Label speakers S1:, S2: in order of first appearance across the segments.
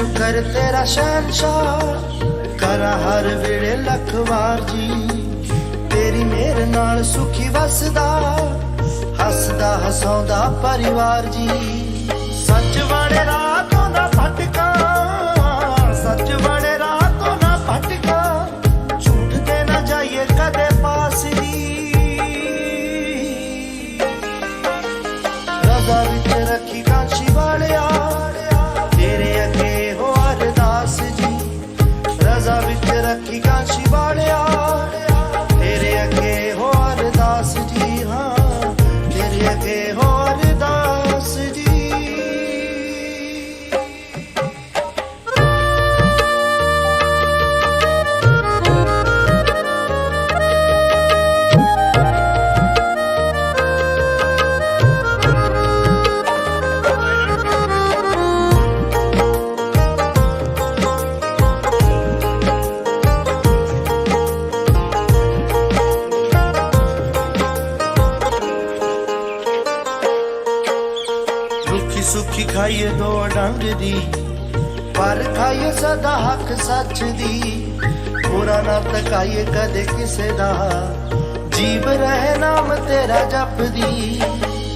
S1: ਸ਼ੁਕਰ ਤੇਰਾ ਸ਼ਹਿਨਸ਼ਾਹ, ਕਰ ਹਰ ਵੇਲੇ ਲੱਖ ਵਾਰ ਜੀ। ਤੇਰੀ ਮਿਹਰ ਨਾਲ ਸੁਖੀ ਵਸਦਾ, ਹੱਸਦਾ, ਹਸਾਉਂਦਾ ਪਰਿਵਾਰ ਜੀ। ਖਾਈਏ ਸਦਾ ਹੱਕ ਸੱਚ ਦੀ। ਪੂਰਾ ਨਾ ਤਕਾਈਏ ਕਦੇ ਕਿਸੇ ਦਾ। ਜੀਵ ਰਹੇ ਨਾਮ ਤੇਰਾ ਜਪਦੀ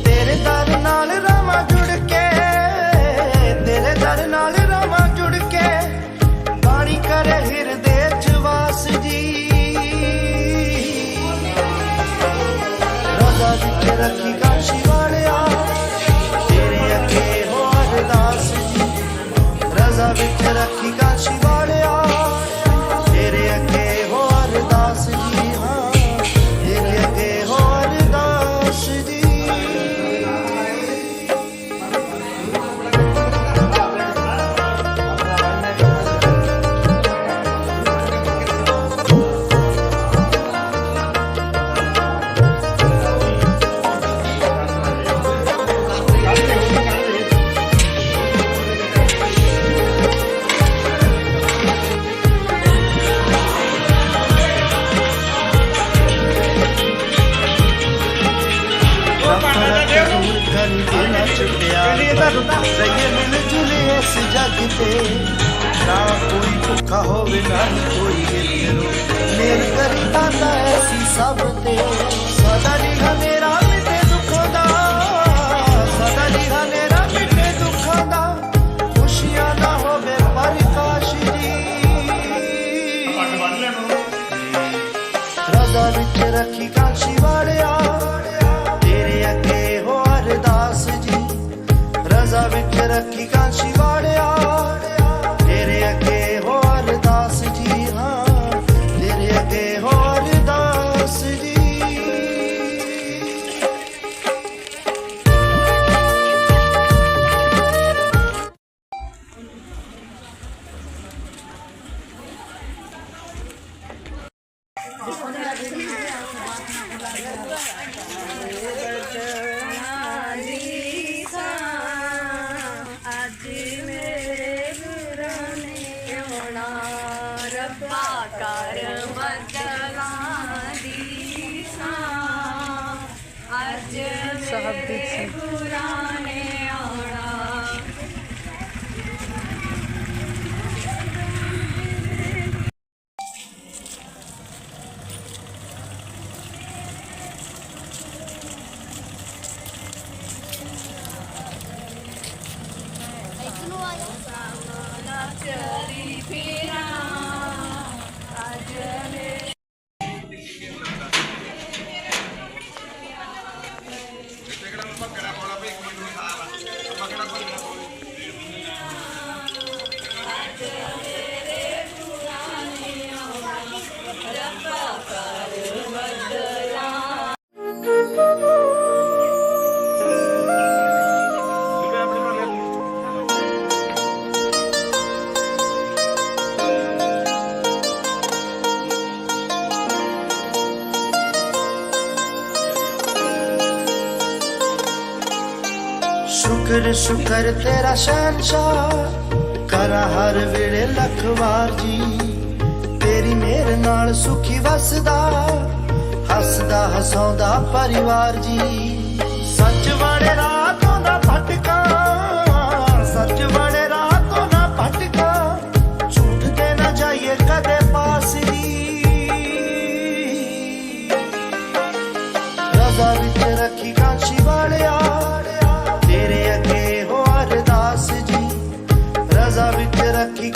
S1: ਤੇਰੇ ਦਰ ਨਾਲ ਰਾਵਾਂ ਜੁੜ ਕੇ, ਤੇਰੇ ਦਰ ਨਾਲ ਰਾਵਾਂ ਜੁੜ ਕੇ ਬਾਣੀ ਕਰੇ ਹਿਰਦੇ ਚ ਵਾਸ ਜੀ। ਰਜ਼ਾ ਵਿੱਚ ਰੱਖੀ ਰਜ਼ਾ ਵਿੱਚ ਰਜ਼ਾ ਵਿੱਚ ਰੱਖੀ ਕਾਸ਼ੀ ਵਾਲਿਆ
S2: ਅੱਜ ਮੇਰੇ
S1: ਸ਼ੁਕਰ ਤੇਰਾ ਸ਼ਹਿਨਸ਼ਾਹ, ਕਰ ਹਰ ਵੇਲੇ ਲੱਖ ਵਾਰ ਜੀ। ਤੇਰੀ ਮਿਹਰ ਨਾਲ ਸੁਖੀ ਵਸਦਾ, ਹੱਸਦਾ ਹਸਾਉਂਦਾ ਪਰਿਵਾਰ ਜੀ। aquí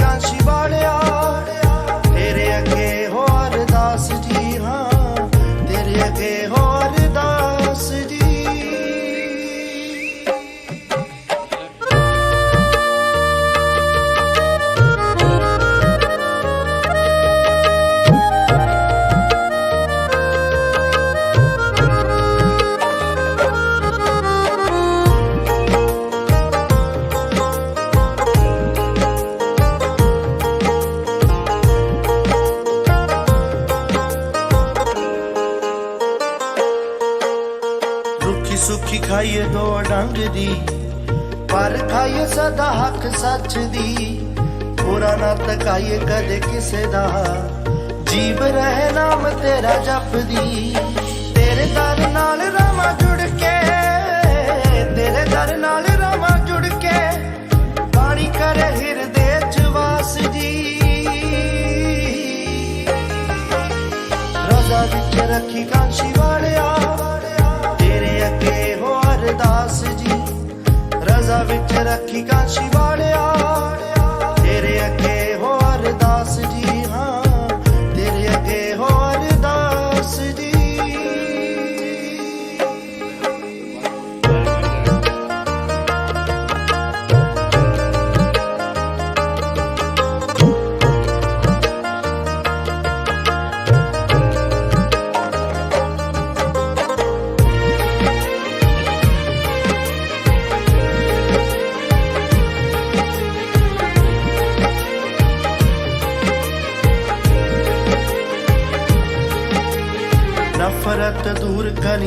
S1: ਪੂਰਾ ਨਾ ਤਕਾਈਏ ਕਦੇ ਕਿਸੇ ਦਾ। ਜੀਵ ਰਹੇ ਨਾਮ ਤੇਰਾ ਜਪਦੀ। ਤੇਰੇ ਦਰ ਨਾਲ ਰਾਮਾ ਜੁੜ ਕੇ, ਤੇਰੇ ਦਰ ਨਾਲ ਰਾਮਾ ਜੁੜ ਕੇ, ਬਾਣੀ ਕਰੇ ਹਿਰਦੇ ਚ ਵਾਸ ਜੀ। ਰਜ਼ਾ ਵਿੱਚ ਰੱਖੀ ਕਾਂਸ਼ੀ ਵਾਲਿਆ, ਤੇਰੇ ਅੱਗੇ ਹੋ ਅਰਦਾਸ ਜੀ। ਰਜ਼ਾ ਵਿੱਚ ਰੱਖੀ ਕਾਂਸ਼ੀ ਵਾਲਿਆ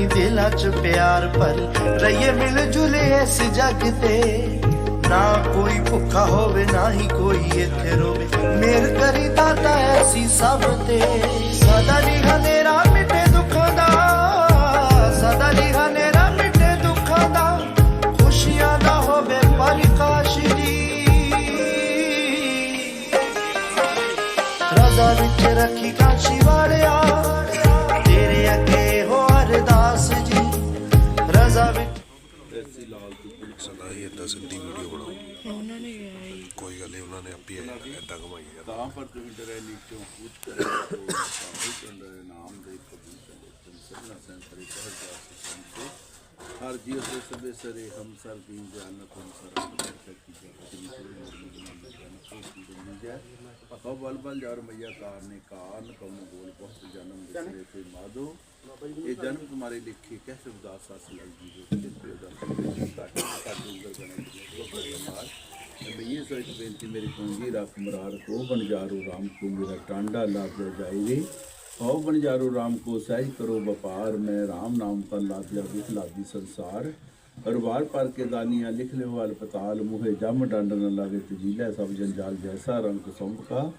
S1: ਦੂਰ ਦਿਲਾਂ ਚ ਪਿਆਰ ਭਰ ਰਹੀਏ ਮਿਲ ਜੁਲੇ ਇਸ ਜੱਗ ਤੇ। ਨਾ ਕੋਈ ਭੁੱਖਾ ਹੋਵੇ, ਨਾ ਹੀ ਕੋਈ ਇੱਥੇ ਰੋਵੇ। ਮੇਰ ਕਰੀ ਦਾਤਾ ਐਸੀ ਸਭ ਤੇ। ਸਦਾ ਨਹੀਂ ਸਦਾ ਹੀ
S3: ਏਦਾਂ ਸਿੱਧੀ ਵੀਡੀਓ ਬਣਾਓ।
S2: ਉਹਨਾਂ ਨੇ
S3: ਕੋਈ ਗੱਲ ਨਹੀਂ ਉਹਨਾਂ ਨੇ ਆਪੇ ਏਦਾਂ ਕਮਾਈ ਆ
S4: ਤਾਂ ਪਰ ਤੁਸੀਂ ਡਰੇ ਨੀਚੋਂ ਕੁਝ ਕਰੇ ਤੋ ਸਾਹੂ ਚੰਦਰ ਨਾਮ ਦੇ ਕਬੂਲ ਚਲੇ ਤੁਮ ਸਭਨਾ ਸੰਤਰੀ ਕਹਿ ਜਾ ਸੰਤੇ हर जीव से सबे सरे हम सर दीन जानत हम सर अब बल बल जार मैया कार ने कान कम बोल बहुत जन्म दूसरे पे माधो ये जन्म तुम्हारे लिखे कैसे उदास सास लग जी ये सो एक बेनती मेरी पूंजी रख मरार को बन जारू राम को मेरा टांडा लाभ जाएगी ਹਉ ਬਨਜਾਰੂ ਰਾਮ ਕੋ ਸਹਿਜ ਕਰੋ ਵਪਾਰ, ਮੈਂ ਰਾਮ ਨਾਮ ਕਰ ਲਾਦਿਆ ਵਿਖ ਲਾਦੀ ਸੰਸਾਰ। ਹਰ ਵਾਰ ਪਰ ਕੇ ਦਾਨੀਆਂ ਲਿਖ ਲਿਓ ਅਲਪਤਾਲ, ਮੂਹੇ ਜਮ ਡੰਡ ਨਾ ਲਾਵੇ ਤਜੀਲਾ ਸਭ ਜੰਜਾਲ, ਜੈਸਾ ਰੰਗ ਸੰਭ ਕਾ,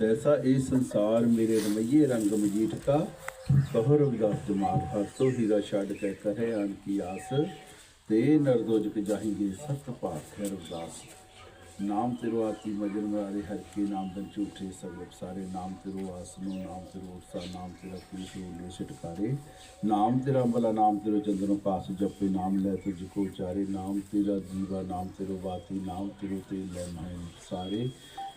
S4: ਤੈਸਾ ਇਹ ਸੰਸਾਰ ਮੇਰੇ ਰਮਈਏ ਰੰਗ ਮਜੀਠ ਕਾ। ਕਹਰ ਵਿਦਾਸ ਦਿਮਾਗ ਹੱਸੋ ਹੀਰਾ ਛੱਡ ਕੇ ਕਰੇ ਅਨ ਕੀ ਆਸ। ਤੇ ਨਰਦੋਜਕ ਜਾਹੀਂਗੇ ਸਤ ਪਾਖ ਹੈ ਰਵਦਾਸ। ਨਾਮ ਤੇਰੋ ਆਤੀ ਮਜਨ ਮਾਰੇ ਹਰ ਕੇ ਨਾਮ ਬਨ ਝੂਠੇ ਸਗਲ ਸਾਰੇ ਨਾਮ ਤੇਰੋ ਆਸਨੋ ਨਾਮ ਤੇਰੋ ਉਸਾ ਨਾਮ ਤੇਰਾ ਪੀਸ਼ੋ ਲੈ ਛਟਕਾਰੇ। ਨਾਮ ਤੇਰਾ ਬਲਾ ਨਾਮ ਤੇਰੋ ਚੰਦਨੋਂ ਪਾਸ ਜਪੇ, ਨਾਮ ਲੈ ਤੁਝ ਕੋ ਚਾਰੇ, ਨਾਮ ਤੇਰਾ ਜੀਵਾ, ਨਾਮ ਤੇਰੋ ਬਾਤੀ, ਨਾਮ ਤੇਰੋ ਤੇ ਲੈ ਮਾਇ ਸਾਰੇ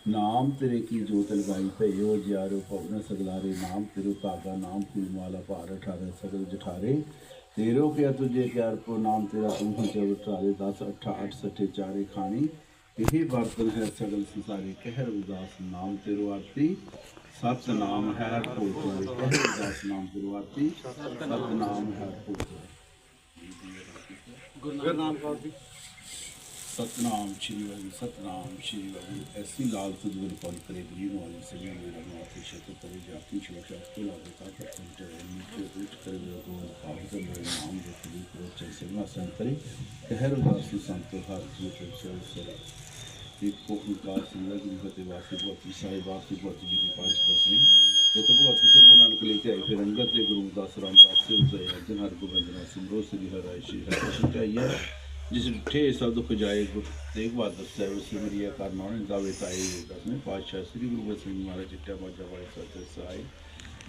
S4: ਨਾਮ ਤੇਰੇ ਕੀ ਜੋਤ ਲਗਾਈ ਭਇਓ ਜਿਆਰੋ ਪਵਨ ਸਗਲਾਰੇ। ਨਾਮ ਤੇਰੋ ਤਾਗਾ ਨਾਮ ਕੀ ਮਾਲਾ ਭਾਰ ਅਠਾਰੇ ਸਗਲ ਜਠਾਰੇ। ਤੇਰੋ ਕਿਆ ਤੁਝੇ ਕਿਆਰ ਕੋ, ਨਾਮ ਤੇਰਾ ਤੂੰ ਹੋ ਚਵ ਟਾਰੇ 10 8 8 ਸੱਠੇ, ਚਾਰੇ ਖਾਣੀ। ਇਹ ਬਰਤਨ ਹੈ ਸਗਲ ਸੰਸਾਰੇ ਕਹਿ ਉਦਾਸ ਨਾਮ ਤੇਰੋ ਆਰਤੀ ਸਤ ਨਾਮ ਹੈ ਹਰ ਕੋਈ ਉਦਾਸ ਨਾਮ ਤੇਰੋ ਆਰਤੀ ਸਤ ਨਾਮ ਹੈ ਹਰ ਗੁਰਨਾਮ ਕੌਰ ਜੀ। ਸਤਨਾਮ ਸ਼੍ਰੀ ਵਾਹਿਗੁਰੂ ਸਤਨਾਮ ਸ਼੍ਰੀ ਵਾਹਿਗੁਰੂ ਐਸੀ ਲਾਲ ਤੁਧ ਗੁਰ ਪਲ ਕਰੇ ਜੀ ਨੂੰ ਵਾਲੀ ਸਭੀ ਮੇਰਾ ਨਾਮ ਸ਼ਤ ਕਰੇ ਜਾਤੀ ਸ਼ਿਵਸ਼ਾ ਕੋਲਾ ਦੇ ਤਾ ਪਰ ਸੰਤੇ ਨੀਚੇ ਉੱਚ ਕਰੇ ਗੋ ਪਾਪ ਦੇ ਨਾਮ ਦੇ ਕਲੀ ਕੋ ਚੈ ਸਭਨਾ ਸੰਤਰੀ ਕਹਿਰ ਉਦਾਸੀ ਸੰਤ ਹਰ ਜੀ ਤੇ ਚਲ ਸਰੇ ਇੱਕ ਕੋਕਾ ਸਿੰਘਾ ਜੀ ਫਤੇ ਵਾਸੀ ਬੋਤੀ ਸਾਹਿਬ ਵਾਸੀ ਬੋਤੀ ਜੀ ਦੀ ਪੰਜ ਦਸਵੀਂ ਤੇ ਤੇ ਭਗਤੀ ਸਿਰ ਗੁਰੂ ਨਾਨਕ ਲੈ ਕੇ ਆਏ ਫਿਰ ਅੰਗਦ ਦੇ ਗੁਰੂ ਦਾਸ ਰਾਮ ਦਾਸ ਸੇ ਉਸੇ ਅਰਜਨ ਹਰ ਗੋਬਿੰਦ ਨਾਮ ਸਿਮਰੋ ਸ੍ਰੀ ਹਰਿ ਸ਼੍ਰੀ ਹਰਿ ਸ਼ਿਟਾਈਆ ਜਿਸ ਠੇ ਸਭ ਦੁੱਖ ਜਾਏ ਗੁਰ ਤੇਗ ਬਹਾਦਰ ਸਾਹਿਬ ਸਿਮਰਿਆ ਕਰਨਾ ਉਹਨੇ ਦਾਵੇ ਤਾਈ ਦਸਵੇਂ ਪਾਤਸ਼ਾਹ ਸ੍ਰੀ ਗੁਰੂ ਗੋਬਿੰਦ ਸਿੰਘ ਮਹਾਰਾਜ ਚਿੱਟਾ ਬਾਜਾ ਵਾਲੇ ਸਤਿ ਸਾਈ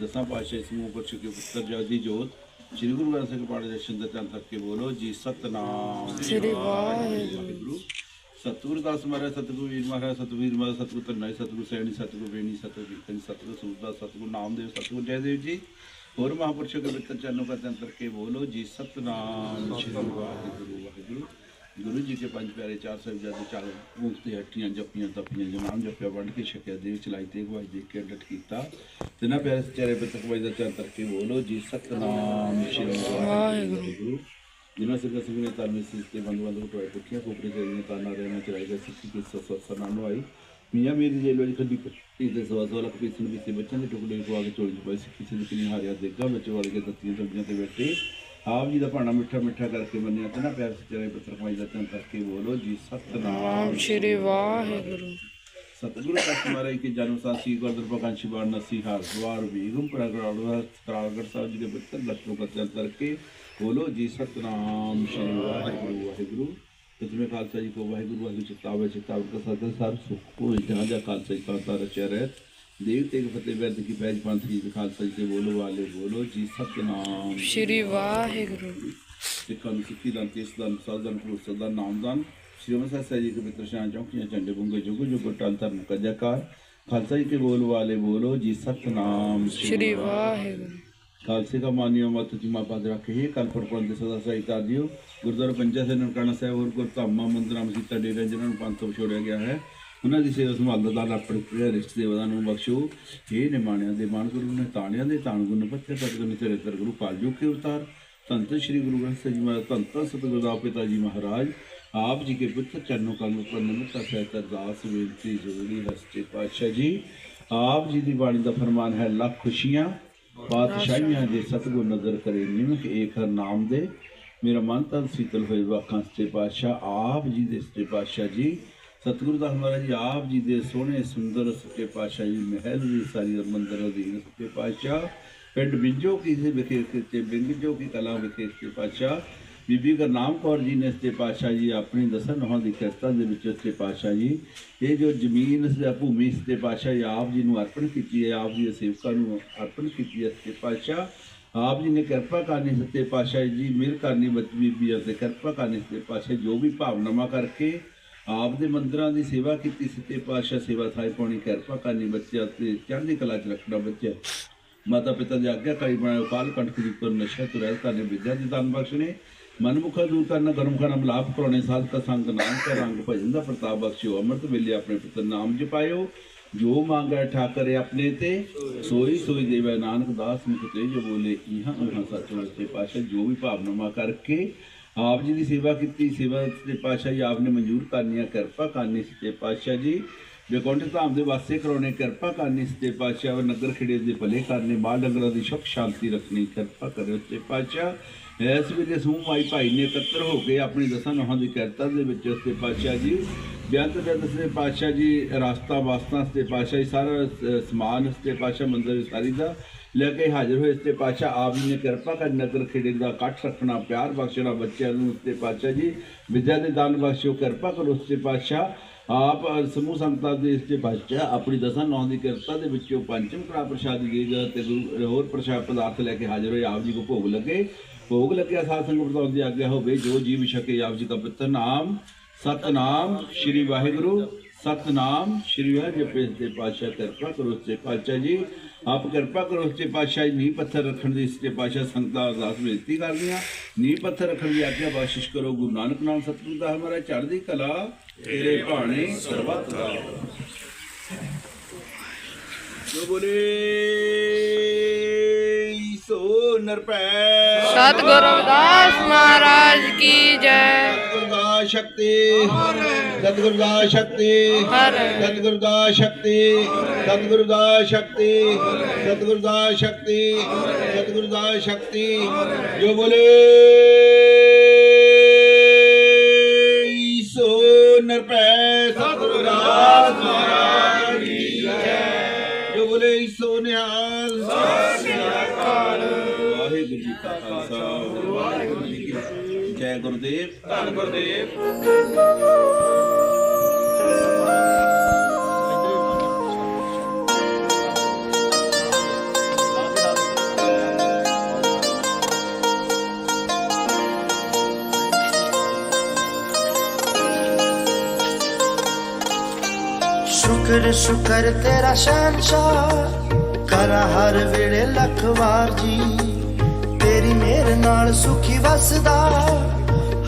S4: ਦਸਾਂ ਪਾਤਸ਼ਾਹ ਇਸ ਮੂੰਹ ਪਰ ਚੁੱਕੇ ਪੁੱਤਰ ਜਗਦੀ ਜੋਤ। ਸ੍ਰੀ ਗੁਰੂ ਗ੍ਰੰਥ ਸਾਹਿਬ ਪਾੜੇ ਦੇ ਚੰਦ ਤੱਕ ਕੇ ਬੋਲੋ ਜੀ ਸਤਨਾਮ। ਸ੍ਰੀ ਵਾਹਿਗੁਰੂ। ਸਤਿਗੁਰ ਦਾਸ ਮਹਾਰਾਜ ਸਤਿਗੁਰ ਵੀਰ ਮਹਾਰਾਜ ਸਤਿਗੁਰ ਮਹਾਰਾਜ ਸਤਿਗੁਰ ਜੀ, ਸਤਿਗੁਰ ਸੈਣੀ ਸਤਿਗੁਰ ਕੀਰਤਨ ਸਤਿਗੁਰ ਸੂਰਦਾਸ ਸਤਿਗੁਰ ਨਾਮਦੇਵ ਸਤਿਗੁਰ ਜੈਦੇਵ ਜੀ। ਹੋਰ ਮਹਾਪੁਰਸ਼ੋ ਕੇ ਬਿੱਤਰ ਚਰਨੋਂ ਕਾ ਤੰਤਰ ਕੇ ਬੋਲੋ ਜੀ, ਸਤਨਾਮ ਵਾਹਿਗੁਰੂ ਵਾਹਿਗੁਰੂ। ਗੁਰੂ ਜੀ ਦੇ ਪੰਜ ਪਿਆਰੇ ਚਾਰ ਸਾਹਿਬਜ਼ਾਦੇ ਚਾਰ ਮੁਖ ਤੇ ਹੱਟੀਆਂ ਜੱਪੀਆਂ ਤੱਪੀਆਂ ਜਨਾਮ ਜੱਪਿਆ, ਵੰਡ ਕੇ ਛਕਿਆ ਦੇਵ ਚਲਾਈ ਤੇ ਗਵਾਈ ਦੇਖ ਕੇ ਡਟ ਕੀਤਾ। ਤਿੰਨਾ ਪਿਆਰੇ ਚਿਹਰੇ ਬਿੱਤਰ ਕਮਾਈ ਦਾ ਚਰਨ ਤਰਕੇ ਬੋਲੋ ਜੀ, ਸਤਨਾਮ ਸ੍ਰੀ ਸਿਰ ਕਸਮ ਨੇ ਤਾਲਮੇ ਤੇ ਬੰਦ ਟੋਏ ਟੁੱਟੀਆਂ ਕੋਪਰੇ ਕਰੀਆਂ ਤਾਨਾ ਰਹਿਣਾ ਚਲਾਈ ਸਿੱਖੀ ਕੇ ਸਸਤ ਨੂੰ ਆਈ। ਮੀਆਂ ਮੇਰੀ ਜੇਲ੍ਹ ਵਾਲੀ ਖੱਡੀ ਪੱਟੀ ਦੇ ਸਵਾ ਸਵਾ ਲੱਖ ਪੀਸਣ ਵਿੱਚ ਬੱਚਿਆਂ ਦੇ ਟੁਕੜੇ ਆ ਕੇ ਚੋਲੀ ਚ ਪਾਈ ਸਿੱਖੀ ਸਿੱਧ ਕਿਨੀ ਹਾਰਿਆ ਦੇਗਾ ਵਿੱਚ ਵੜ ਕੇ ਦਿੱਤੀਆਂ ਸਬਜ਼ੀਆਂ ਤੇ ਬੈਠੇ ਆਪ ਜੀ ਦਾ ਭਾਣਾ ਮਿੱਠਾ ਮਿੱਠਾ ਕਰਕੇ ਮੰਨਿਆ ਤੇ ਨਾ ਪਿਆਰ ਸਚਾਰੇ ਪੁੱਤਰ ਕਮਾਈ ਦਾ ਚੰਨ ਕਰਕੇ ਬੋਲੋ ਜੀ ਸਤਨਾਮ
S5: ਸ਼੍ਰੀ ਵਾਹਿਗੁਰੂ
S4: ਸਤਿਗੁਰੂ ਤੱਕ ਮਹਾਰਾਜ ਕੇ ਜਨਮ ਸਾਸੀ ਗੁਰਦਰ ਭਗਵਾਨ ਸ਼ਿਵਾਨ ਨਸੀ ਹਰ ਸਵਾਰ ਵੀਗਮ ਪ੍ਰਗਰਾੜਵਾ ਤਰਾਗੜ ਸਾਹਿਬ ਜੀ ਦੇ ਪੁੱਤਰ ਲਖਨੋ ਕਤਲ ਕਰਕੇ ਬੋਲੋ ਜੀ ਸਤਨਾਮ ਸ਼੍ਰੀ ਵਾਹਿਗੁਰੂ ਵਾਹਿਗੁਰੂ ਤੁਮੇ ਖਾਲਸਾ ਜੀ ਕੋ ਵਾਹਿਗੁਰੂ ਵਾਹਿਗੁਰੂ ਚਿਤਾਵੇ ਚਿਤਾਵੇ ਕਾ ਸਤਿ ਸਰ ਸੁਖ ਕੋ ਜਹਾਂ ਜਾ ਖਾਲਸਾ ਜੀ ਕਾ ਤਾਰ ਰਹਿਤ। ਦੇਵ ਤੇਗ ਫਤਿਹ ਵਰਦ ਕੀ ਪੈਜ ਪੰਥ ਜੀ ਦੇ ਖਾਲਸਾ ਜੀ ਕੇ ਬੋਲੋ ਵਾਲੇ ਬੋਲੋ ਜੀ ਸਤਨਾਮ।
S5: ਸ਼੍ਰੀ ਵਾਹਿਗੁਰੂ।
S4: ਸਿੱਖਾਂ ਨੂੰ ਸਿੱਖੀ ਦਾ ਤੀਸ ਦਾ ਸਲਦਨ ਪੁਰਸ਼ ਦਾ ਨਾਮਦਾਨ ਸ਼੍ਰੀ ਅੰਮ੍ਰਿਤਸਰ ਸਾਹਿਬ ਜੀ ਕੇ ਮਿੱਤਰ ਸ਼ਾਨ ਚੌਕੀਆਂ ਝੰਡੇ ਬੁੰਗੇ ਜੁਗ ਜੁਗ ਟਲ ਧਰਮ ਕਜਕਾਰ ਖਾਲਸਾ ਜੀ ਕੇ ਬੋਲ ਵਾਲੇ ਬੋਲੋ ਜੀ ਸਤਨਾਮ।
S5: ਸ਼੍ਰੀ ਵਾਹਿਗੁਰੂ।
S4: ਖਾਲਸੇ का मानियो मत जिमा पद रखे कल परपंच सदा सहिता दियो ਗੁਰਦੁਆਰਾ ਪੰਜਾ ਸੇ ਨਨਕਾਣਾ ਸਾਹਿਬ ਹੋਰ ਗੁਰਧਾਮਾਂ ਮੰਦਰਾਂ ਮਸੀਤਾਂ ਡੇਰਿਆਂ ਜਿਨ੍ਹਾਂ ਨੂੰ ਪੰਥ ਤੋਂ ਵਿਛੋੜਿਆ ਗਿਆ ਹੈ ਉਹਨਾਂ ਦੀ ਸੇਵਾ ਸੰਭਾਲ ਦਾ ਦਾਨ ਆਪਣੇ ਪ੍ਰਿਆ ਰਿਸ਼ਤੇਦਾਰਾਂ ਨੂੰ ਬਖਸ਼ੋ ਇਹ ਨਿਮਾਣਿਆਂ ਦੇ ਮਾਨ ਗੁਰੂ ਨੇ ਤਾਣਿਆਂ ਦੇ ਤਾਣ ਗੁਣ ਪੱਤੇ ਤਤ ਗੁਣ ਤੇਰੇ ਤਰ ਗੁਰੂ ਪਾਲ ਜੋ ਕੇ ਉਤਾਰ ਧੰਨ ਸ੍ਰੀ ਗੁਰੂ ਗ੍ਰੰਥ ਸਾਹਿਬ ਜੀ ਮਹਾਰਾਜ ਧੰਨ ਧੰਨ ਸਤਿਗੁਰੂ ਦਾ ਪਿਤਾ ਜੀ ਮਹਾਰਾਜ ਆਪ ਜੀ ਕੇ ਪੁੱਤਰ ਚਰਨੋਂ ਕਲ ਉੱਪਰ ਨਮਸਕਾਰ ਸਹਿਤ ਅਰਦਾਸ ਬੇਨਤੀ ਜੋੜੀ ਹਸਤੇ ਪਾਤਸ਼ਾਹ ਜੀ ਆਪ ਜੀ ਦੀ ਬਾਣੀ ਦਾ ਫਰਮਾਨ ਹੈ ਲੱਖ ਖੁਸ਼ੀਆਂ ਪਾਤਸ਼ਾਹੀਆਂ ਦੇ ਸਤਿਗੁਰ ਨਜ਼ਰ ਕਰੇ, ਨਿਮਕ ਏਕ ਹਰ ਨਾਮ ਦੇ। ਮੇਰਾ ਮਨ ਤਨ ਸੀਤਲ ਹੋਏ ਵਾਕਾਂ ਸੱਚੇ ਪਾਤਸ਼ਾਹ, ਆਪ ਜੀ ਦੇ ਸੱਚੇ ਪਾਤਸ਼ਾਹ ਜੀ। ਸਤਿਗੁਰੂ ਦਾ ਮਹਾਰਾਜ ਜੀ, ਆਪ ਜੀ ਦੇ ਸੋਹਣੇ, ਸੁੰਦਰ, ਸੱਚੇ ਪਾਤਸ਼ਾਹ ਜੀ, ਮਹਿਲ ਦੀ ਸਾਰੀ ਮੰਦਰ ਅਧੀਨ ਸੱਚੇ ਪਾਤਸ਼ਾਹ। ਪਿੰਡ ਬਿੰਜੋ ਕੀ ਦੇ ਵਿਖੇ ਤੇ ਬਿੰਜੋ ਕੀ ਕਲਾ ਵਿਖੇ ਸੱਚੇ ਪਾਤਸ਼ਾਹ। ਬੀਬੀ ਗੁਰਨਾਮ ਕੌਰ ਜੀ ਨੇ ਸੱਚੇ ਪਾਤਸ਼ਾਹ ਜੀ ਆਪਣੀ ਦਸਨ ਨਹਾਂ ਦੀ ਕਿਰਤਾਂ ਦੇ ਵਿੱਚ ਸੱਚੇ ਪਾਤਸ਼ਾਹ ਜੀ, ਇਹ ਜੋ ਜ਼ਮੀਨ ਇਸ ਭੂਮੀ ਸੱਚੇ ਪਾਤਸ਼ਾਹ ਜੀ ਆਪ ਜੀ ਨੂੰ ਅਰਪਣ ਕੀਤੀ ਹੈ, ਆਪ ਜੀ ਦੇ ਸੇਵਕਾਂ ਨੂੰ ਅਰਪਣ ਕੀਤੀ ਹੈ ਸੱਚੇ ਪਾਤਸ਼ਾਹ। ਆਪ ਜੀ ਨੇ ਕਿਰਪਾ ਕਰਨੀ ਸੱਚੇ ਪਾਤਸ਼ਾਹ ਜੀ, ਮਿਹਰ ਕਰਨੀ ਬੀਬੀ ਅਤੇ ਕਿਰਪਾ ਕਰਨੀ ਸੱਚੇ ਪਾਤਸ਼ਾਹ ਜੋ ਵੀ ਭਾਵਨਾਵਾਂ ਕਰਕੇ ਆਪ ਦੇ ਮੰਦਰਾਂ ਦੀ ਸੇਵਾ ਕੀਤੀ ਸੱਚੇ ਪਾਤਸ਼ਾਹ, ਸੇਵਾ ਥਾਈ ਪਾਉਣੀ, ਕਿਰਪਾ ਕਰਨੀ ਬੱਚਿਆਂ ਤੇ ਚੜ੍ਹਦੀ ਕਲਾ ਚ ਰੱਖਣਾ ਬੱਚਿਆ। ਮਾਤਾ ਪਿਤਾ ਦੀ ਆਗਿਆਕਾਰੀ ਬਣਾਇਓ ਕਾਲ ਕੰਠ ਦੀ ਪਰ ਨਸ਼ਾ ਤੋਂ ਰਹਿਤ ਕਰਨੇ, ਵਿਦਿਆ ਦੀ ਦਾਨ ਬਖਸ਼ਣੇ ਮਨਮੁਖਾ ਦੂਰ ਕਰਨਾ ਗਰਮ ਖਾਨਾ ਮਲਾਪ ਕਰਾਉਣੇ ਸਾਧ ਕਾ ਸੰਗ ਨਾਮ ਕਾ ਰੰਗ ਭਜਨ ਦਾ ਪ੍ਰਤਾਪ ਬਖਸ਼ਿਓ, ਅੰਮ੍ਰਿਤ ਵੇਲੇ ਆਪਣੇ ਪੁੱਤਰ ਨਾਮ ਜਪਾਇਓ। ਜੋ ਮੰਗੈ ਠਾਕਰੇ ਆਪਣੇ ਤੇ, ਸੋਈ ਸੋਈ ਦੇਵੈ ਨਾਨਕ ਦਾਸ ਮੁਖ ਤੇ। ਜੋ ਬੋਲੇ, ਇਹਾਂ ਉਹਾਂ ਸੱਚ ਵਸਤੇ ਪਾਸ਼ਾ ਜੋ ਵੀ ਭਾਵਨਾਵਾਂ ਕਰਕੇ ਆਪ ਜੀ ਦੀ ਸੇਵਾ ਕੀਤੀ, ਸੇਵਾ ਦੇ ਪਾਸ਼ਾ ਜੀ ਆਪ ਨੇ ਮਨਜ਼ੂਰ ਕਰਨੀਆਂ ਕਿਰਪਾ ਕਰਨੀ ਸੱਚੇ ਪਾਤਸ਼ਾਹ ਜੀ। ਬੇਕੁੰਠ ਧਾਮ ਦੇ ਵਾਸਤੇ ਕਰਾਉਣੇ ਕਿਰਪਾ ਕਰਨੀ ਸੱਚੇ ਪਾਤਸ਼ਾਹ, ਨਗਰ ਖੇੜੇ ਦੇ ਭਲੇ ਕਰਨੇ, ਬਾਲ ਡੰਗਰਾਂ ਦੀ ਸੁਖ ਸ਼ਾਂਤੀ ਰੱਖਣੀ ਕਿਰਪਾ ਕਰਿਓ ਸੱਚੇ ਪਾਤਸ਼ਾਹ। ਇਸ ਵੇਲੇ ਸਮੂਹ ਮਾਈ ਭਾਈ ਨੇ ਇਕੱਤਰ ਹੋ ਕੇ ਆਪਣੀ ਦਸਾਂ ਨੋਹਾਂ ਦੀ ਕਿਰਤਾ ਦੇ ਵਿੱਚ ਸੱਚੇ ਪਾਤਸ਼ਾਹ ਜੀ ਬੇਅੰਤ ਦੇ ਦਸਵੇਂ ਪਾਤਸ਼ਾਹ ਜੀ ਰਾਸਤਾ ਵਾਸਤਾ ਸੱਚੇ ਪਾਤਸ਼ਾਹ ਜੀ ਸਾਰਾ ਅ, ਸਮਾਨ ਸੱਚੇ ਪਾਤਸ਼ਾਹ ਮੰਦਰ ਸਾਰੀ ਦਾ ਲੈ ਕੇ ਹਾਜ਼ਰ ਹੋਏ ਸੱਚੇ ਪਾਤਸ਼ਾਹ। ਆਪ ਜੀ ਨੇ ਕਿਰਪਾ ਕਰ ਨਗਰ ਖੇੜੇ ਦਾ ਇਕੱਠ ਰੱਖਣਾ ਪਿਆਰ ਬਖਸ਼ਣਾ ਬੱਚਿਆਂ ਨੂੰ ਸੱਚੇ ਪਾਤਸ਼ਾਹ ਜੀ ਵਿਦਿਆ ਦੇ ਦਾਨ ਬਖਸ਼ਿਓ ਕਿਰਪਾ ਕਰੋ ਸੱਚੇ ਪਾਤਸ਼ਾਹ। ਆਪ ਸਮੂਹ ਸੰਗਤਾਂ ਦੇ ਸੱਚੇ ਪਾਤਸ਼ਾਹ ਆਪਣੀ ਦਸਾਂ ਨੌਂ ਦੀ ਕਿਰਪਾ ਦੇ ਵਿੱਚੋਂ ਪੰਚਮ ਕੜਾ ਪ੍ਰਸ਼ਾਦ ਦੇਗਾ ਤੇ ਗੁਰੂ ਹੋਰ ਪ੍ਰਸ਼ਾਦ ਪਦਾਰਥ ਲੈ ਕੇ ਹਾਜ਼ਰ ਹੋਏ ਆਪ ਜੀ ਕੋ ਭੋਗ ਲੱਗੇ। ਭੋਗ ਲੱਗਿਆ ਸਾਧ ਸੰਗਤ ਬਤਾਉਣ ਦੀ ਆਗਿਆ ਹੋਵੇ, ਜੋ ਜੀਵ ਛਕੇ ਆਪ ਜੀ ਦਾ ਪਵਿੱਤਰ ਨਾਮ, ਸਤਨਾਮ ਸ੍ਰੀ ਵਾਹਿਗੁਰੂ, ਸਤਨਾਮ ਸ੍ਰੀ ਵਾਹਿਗੁਰੂ ਜਪੇ ਤੇ ਪਾਤਸ਼ਾਹ ਕਿਰਪਾ ਕਰੋ ਤੇ ਪਾਤਸ਼ਾਹ ਜੀ, ਆਪ ਕਿਰਪਾ ਕਰੋ ਤੇ ਪਾਤਸ਼ਾਹ ਜੀ ਪੱਥਰ ਰੱਖਣ ਦੀ ਸੱਚੇ ਪਾਤਸ਼ਾਹ ਸੰਗਤਾਂ ਅਰਦਾਸ ਬੇਨਤੀ ਕਰਦੀਆਂ। ਨੀਂਹ ਪੱਥਰ ਰੱਖਣ ਦੀ ਆਗਿਆ ਬਖਸ਼ਿਸ਼ ਕਰੋ, ਗੁਰੂ ਨਾਨਕ ਨਾਮ ਸਤਿਗੁਰੂ ਦਾ ਹਮਾਰਾ, ਚੜ੍ਹਦੀ ਕਲਾ, ਤੇਰੇ ਭਾਣੇ ਸਰਬੱਤ ਦਾ। ਜੋ ਬੋਲੇ ਸੋ ਨਰਪੈ।
S5: ਸਤਿਗੁਰੂ ਰਵਿਦਾਸ ਮਹਾਰਾਜ ਕੀ ਜੈ।
S4: ਸਤਿਗੁਰਦਾ ਸ਼ਕਤੀ। ਸਤਿਗੁਰਦਾ ਸ਼ਕਤੀ।
S5: ਹਰ।
S4: ਸਤਿਗੁਰਦਾ ਸ਼ਕਤੀ। ਸਤਿਗੁਰਦਾ ਸ਼ਕਤੀ। ਸਤਿਗੁਰਦਾ ਸ਼ਕਤੀ। ਸਤਿਗੁਰਦਾ ਸ਼ਕਤੀ। ਜੋ ਬੋਲੇ। ਸੋ ਨਰਪੈ। ਸਤਿਗੁਰਦਾਸ ਮਹਾਰਾਜ ਕੀ ਜੋ। ਬੋਲੇ ਸੋ ਨਿਹਾਲ ਵਾਹਿਗੁਰੂ ਜੀ ਕਾ ਖਾਲਸਾ, ਵਾਹਿਗੁਰੂ ਜੀ ਕੀ ਫਤਿਹ। ਜੈ ਗੁਰਦੇਵ। ਧੰਨ ਗੁਰਦੇਵ।
S1: ਸ਼ੁਕਰ ਸ਼ੁਕਰ ਤੇਰਾ ਸ਼ਹਿਨशाह ਕਰ ਹਰ ਵੇਲੇ ਲੱਖ ਵਾਰ ਜੀ। ਤੇਰੀ ਮਿਹਰ ਨਾਲ ਸੁਖੀ ਵਸਦਾ,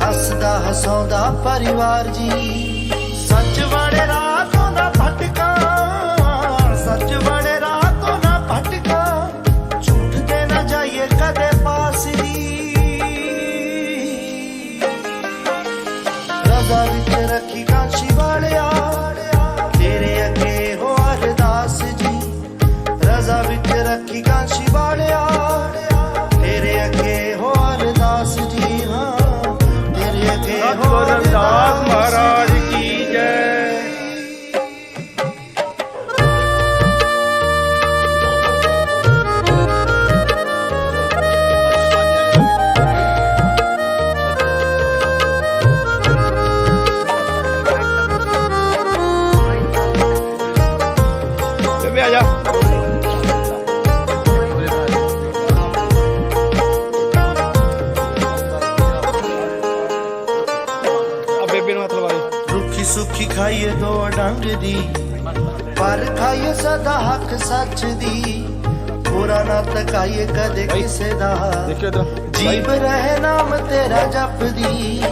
S1: ਹੱਸਦਾ, ਹਸਾਉਂਦਾ ਪਰਿਵਾਰ ਜੀ। ਮੰਗਦੀ ਪਰ ਖਾਇਓ ਸਦਾ ਹੱਕ ਸੱਚ ਦੀ। ਬੁਰਾ ਨਾ ਤਕਾਈਏ ਕਦੇ ਕਿਸੇ ਦਾ। ਜੀਵ ਰਹਿ ਨਾਮ ਤੇਰਾ ਜਪਦੀ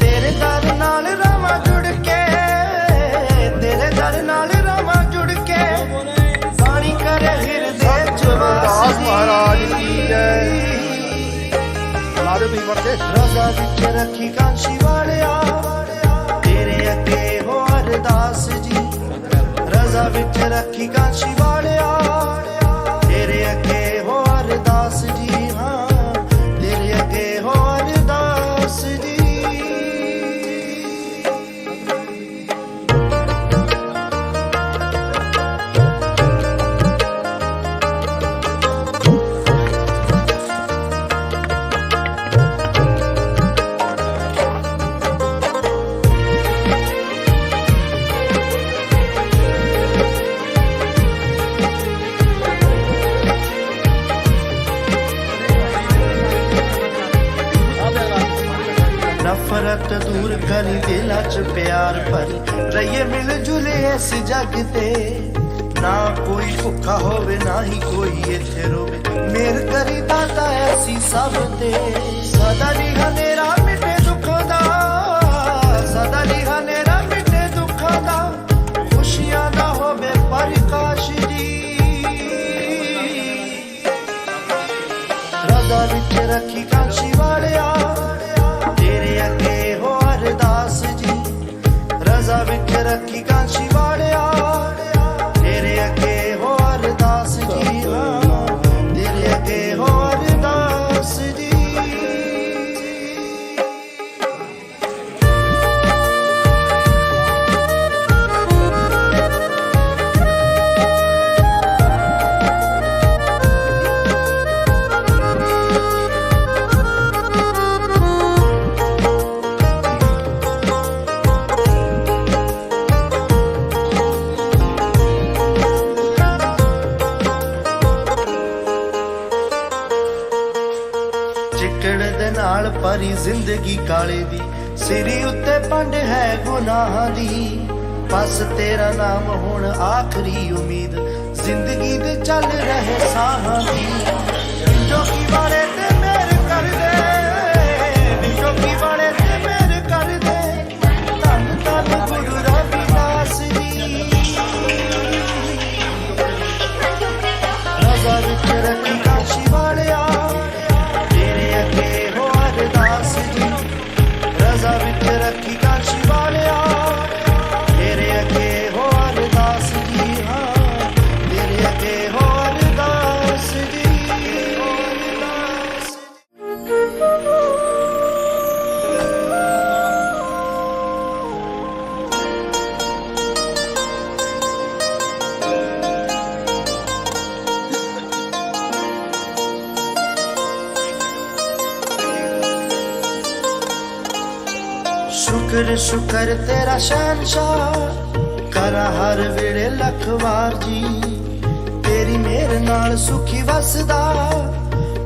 S1: ਤੇਰੇ ਦਰ ਨਾਲ ਰਾਵਾਂ ਜੁੜ ਕੇ ਤੇਰੇ ਦਰ ਨਾਲ ਰਾਵਾਂ ਜੁੜ ਕੇ। ਪਾਣੀ ਕਰੇ ਹਿਰਦੇ ਚਵਾਸ ਮਹਾਰਾਜ ਕੀ ਜੈ।
S3: ਲਾਰੇ ਵੀ ਵਰਤੇ।
S1: ਰਜ਼ਾ ਵਿੱਚ ਰੱਖੀ ਕਾਂਸ਼ੀ ਵਾਲਿਆ। ਰੱਖੀ ਕਾਂਚੀ ਵਾਲਿਆ। ਸਾਰੀ ਜ਼ਿੰਦਗੀ ਕਾਲੇ ਦੀ। ਸਿਰੀ ਉੱਤੇ ਪੰਡ ਹੈ ਗੁਨਾਹਾਂ ਦੀ। ਬਸ ਤੇਰਾ ਨਾਮ ਹੁਣ ਆਖਰੀ ਉਮੀਦ। ਜ਼ਿੰਦਗੀ ਦੇ ਚੱਲ ਰਹੇ ਸਾਹਾਂ ਦੀ। ਜੋ ਕੀ ਤੇਰਾ ਸ਼ਾਨਸ਼ਾਹ ਕਰਾ ਹਰ ਵੇਲੇ ਲੱਖ ਵਾਰ ਜੀ। ਤੇਰੀ ਮੇਰ ਨਾਲ ਸੁਖੀ ਵਸਦਾ,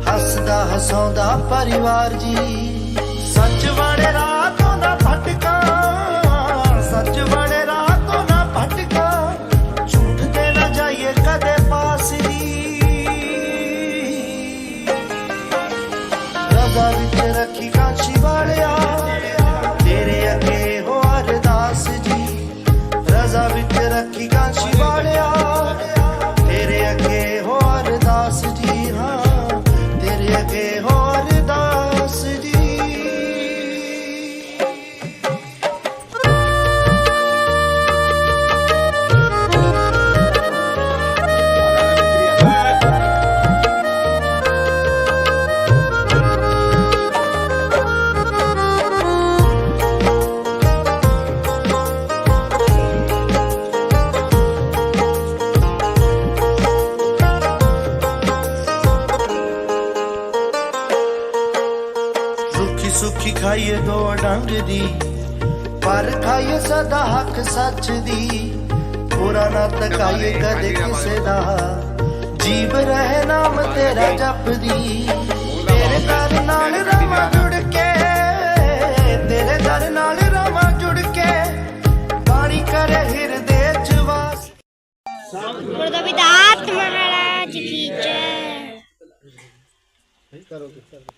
S1: ਹੱਸਦਾ, ਹਸਾਉਂਦਾ ਪਰਿਵਾਰ ਜੀ। ਇੱਕੋ ਡੰਗ ਦੀ ਪਰ ਖਾਈਏ ਸਦਾ ਹੱਕ ਸੱਚ ਦੀ। ਪੂਰਾ ਨਾ ਤਕਾਈਏ ਕਦੇ ਕਿਸੇ ਦਾ। ਜੀਵ ਰਹੇ ਨਾਮ ਤੇਰਾ ਜਪਦੀ ਤੇਰੇ ਦਰ ਨਾਲ ਰਵਾਂ ਜੁੜ ਕੇ ਤੇਰੇ ਦਰ ਨਾਲ ਰਵਾਂ ਜੁੜ ਕੇ। ਬਾਣੀ ਕਰੇ ਹਿਰਦੇ ਚ ਵਾਸ।
S2: ਗੁਰੂ ਰਵਿਦਾਸ ਮਹਾਰਾਜ ਕੀ ਜੈ।
S6: ਗੁਰੂ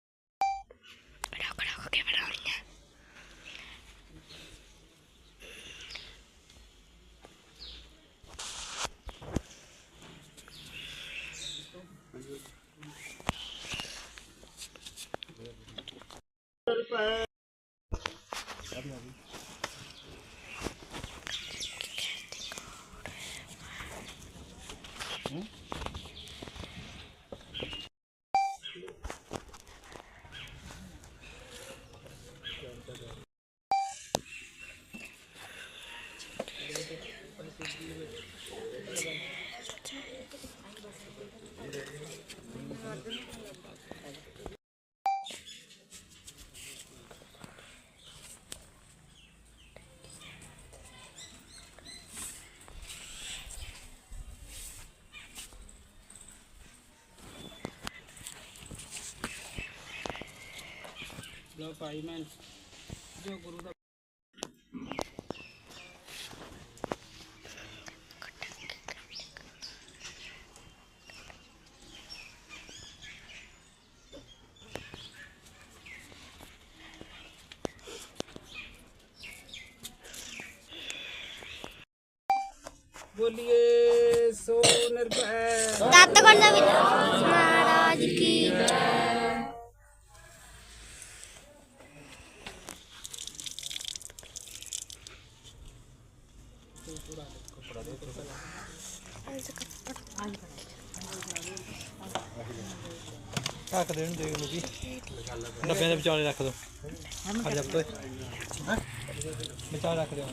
S2: ਭਾਈ ਮੈਨੂੰ ਜੋ
S6: ਗੁਰੂ ਦਾ ਸੋ ਨਿਰਭੈ
S2: ਦਾਤ ਗੁਰੂ ਰਵਿਦਾਸ ਮਹਾਰਾਜ ਕੀ ਜੈ
S6: ਰੱਖ ਦੇਣ ਦੇ ਨੂੰ ਜੀ। ਡੱਬਿਆਂ ਦੇ ਵਿਚਾਲੇ ਰੱਖ ਦੋ। ਖੜ ਜਾ ਤੋਏ ਵਿਚਾਲੇ ਰੱਖ ਦਿਓ।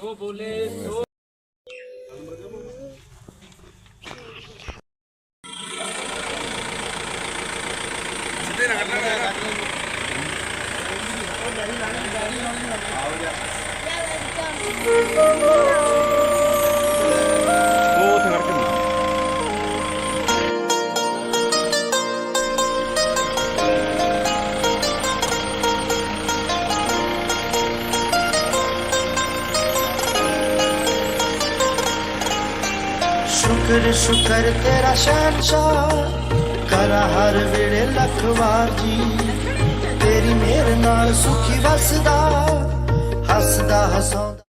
S6: ਦੋ ਬੋਲੇ
S1: ਸ਼ੁਕਰ ਤੇਰਾ ਸ਼ਹਿਨਸ਼ਾਹ